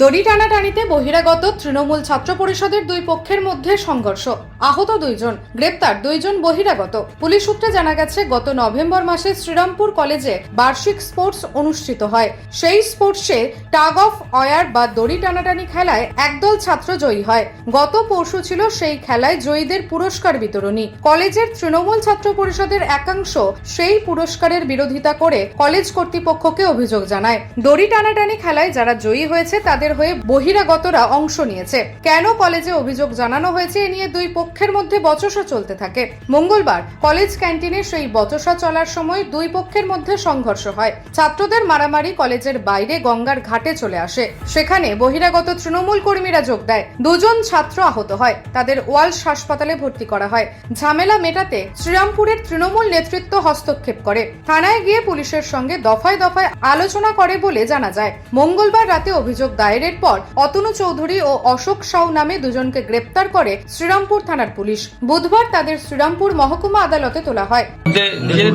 দড়ি টানাটানিতে বহিরাগত তৃণমূল ছাত্র পরিষদের দুই পক্ষের মধ্যে সংঘর্ষ। আহত দুইজন, গ্রেপ্তার দুইজন বহিরাগত। পুলিশ সূত্রে জানা গেছে, গত নভেম্বর মাসে শ্রীরামপুর কলেজে বার্ষিক স্পোর্টস অনুষ্ঠিত হয়। সেই স্পোর্টসে টাগ অফ অয়ার বা দড়ি টানাটানি খেলায় একদল ছাত্র জয়ী হয়। গত পরশু ছিল সেই খেলায় জয়ীদের পুরস্কার বিতরণী। কলেজের তৃণমূল ছাত্র পরিষদের একাংশ সেই পুরস্কারের বিরোধিতা করে কলেজ কর্তৃপক্ষকে অভিযোগ জানায়। দড়ি টানাটানি খেলায় যারা জয়ী হয়েছে, তাদের হয়ে বহিরাগতরা অংশ নিয়েছে। কেন কলেজে অভিযোগ জানানো হয়েছে এ নিয়ে দুই পক্ষের মধ্যে বচসা চলতে থাকে। মঙ্গলবার কলেজ ক্যান্টিনে সেই বচসা চলার সময় দুই পক্ষের মধ্যে সংঘর্ষ হয়। ছাত্রদের মারামারি কলেজের বাইরে গঙ্গার ঘাটে চলে আসে। সেখানে বহিরাগত তৃণমূল কর্মীরা যোগ দেয়। দুজন ছাত্র আহত হয়। তাদের ওয়ালস হাসপাতালে ভর্তি করা হয়। ঝামেলা মেটাতে শ্রীরামপুরের তৃণমূল নেতৃত্ব হস্তক্ষেপ করে। থানায় গিয়ে পুলিশের সঙ্গে দফায় দফায় আলোচনা করে বলে জানা যায়। মঙ্গলবার রাতে অভিযোগ দায়েরের পর অতনু চৌধুরী ও অশোক সাউ নামে দুজনকে গ্রেপ্তার করে শ্রীরামপুর থানার পুলিশ। বুধবার তাদের শ্রীরামপুর মহকুমা আদালতে তোলা হয়।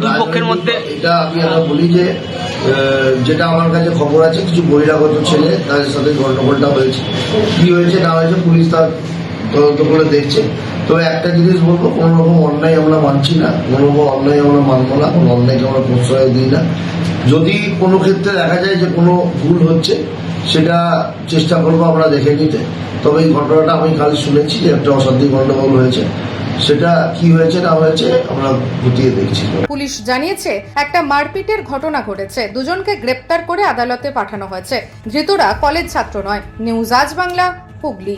দুই পক্ষের মধ্যে এটা আমি বলি যে যেটা আমার কাছে খবর আছে কিছু বহিরাগত ছেলে তাদের সাথে গন্ডগোলটা হয়েছে। কি হয়েছে না হয়েছে পুলিশ তার তদন্ত করে দেখছে। তো একটা জিনিস বলব কোনো রকম অন্যায় আমরা মানছি না কোনো রকম অন্যায় আমরা মানবো না কোনো অন্যায়কে আমরা প্রশ্রয় দিই না। যদি কোনো ক্ষেত্রে দেখা যায় যে কোনো ভুল হচ্ছে সেটা চেষ্টা করব আমরা দেখে নিতে। তবে এই ঘটনাটা আমি কাল শুনেছি যে একটা অশান্তি গণ্ডগোল হয়েছে। সেটা কি হয়েছে, না হয়েছে, আমরা পুলিশ জানিয়েছে, একটা মারপিটের ঘটনা ঘটেছে। দুজনকে গ্রেপ্তার করে আদালতে পাঠানো হয়েছে। ধৃতরা কলেজ ছাত্র নয়। নিউজ আজ বাংলা, হুগলি।